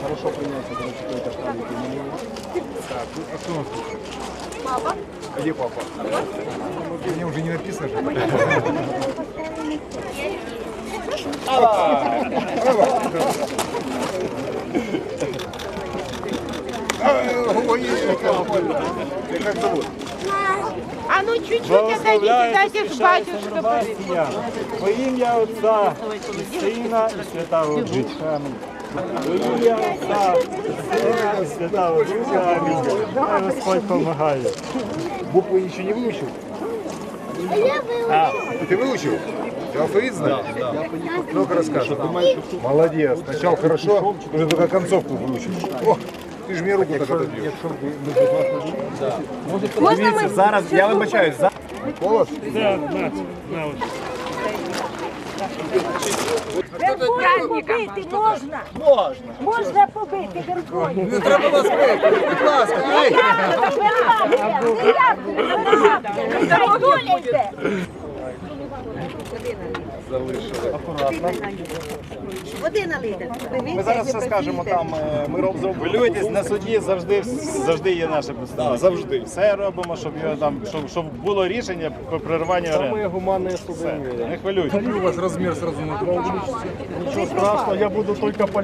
Хорошо принятие, короче, какой-то странный Так, а кто у нас тут? Папа. А где папа? Ну, мне уже не написано же. Как зовут? А ну чуть-чуть отойдите, дайте ж батюшка Себастьян, во ім'я Отця, і Сина і Святого Духа. Амінь. Во ім'я Отця, і Сина і Святого Духа. Амінь. Хай Господь помагає. Буквы еще не выучил? А, ты выучил? Ты алфавит знаешь? Ну-ка рассказывай. Молодец. Сначала хорошо, уже только концовку выучил. О, ты же руку так отобьешь. Дивіться, зараз я вибачаюсь. за- Голос? Верховну побити можна? Можна. Можна побити верховну. Не треба вас бити, будь ласка. Ей! Води налити. Ми зараз все скажемо там. е, Ми роб- хвилюйтесь на суді завжди завжди є наше представлення. Завжди все робимо, щоб його там щоб, щоб було рішення про прервання оренди. гуманне Все, не хвилюйтесь. у вас размер сразу на два увеличится? Нічого страшного, я буду тільки по...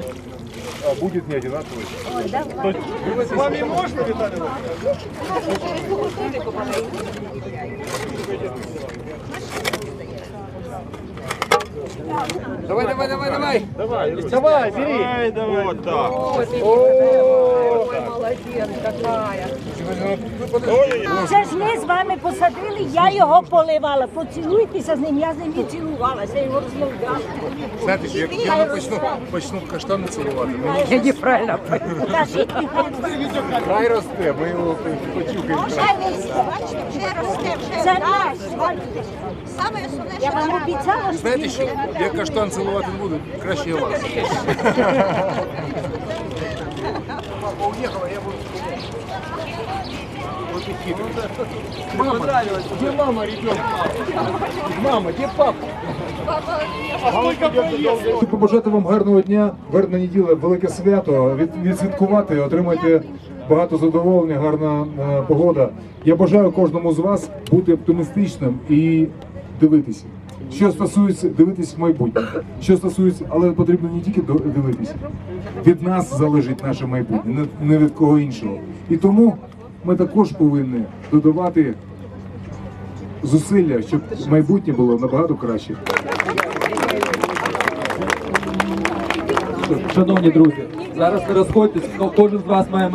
А будет не одинаковый? З вами можна, Віталій? Давай, давай, давай, давай. Давай, давай, бери. Давай, давай. Вот так. Це ж ми з вами посадили, я його поливала. Поцілуйтеся з ним, я з ним і цілувалася, я його розмовляла. Знаєте, як я почну, почну каштани цілувати, мені Я неправильно Кажіть, край росте, ми його почухаємо. це наш. Я вам обіцяла, що Знаєте він що, як каштан цілувати не буду, краще я вас. Папа уехала, я буду... Вот и хитрый. Мама, где мама ребенка? Мама, где папа? Хочу побажати вам гарного дня, гарна неділя, велике свято. Від, відсвяткувати, отримайте багато задоволення, гарна е, погода. Я бажаю кожному з вас бути оптимістичним і дивитися. Що стосується дивитись в майбутнє, що стосується, але потрібно не тільки дивитися. Від нас залежить наше майбутнє, не від кого іншого. І тому ми також повинні додавати зусилля, щоб майбутнє було набагато краще. Шановні друзі, зараз не розходьтесь, кожен з вас має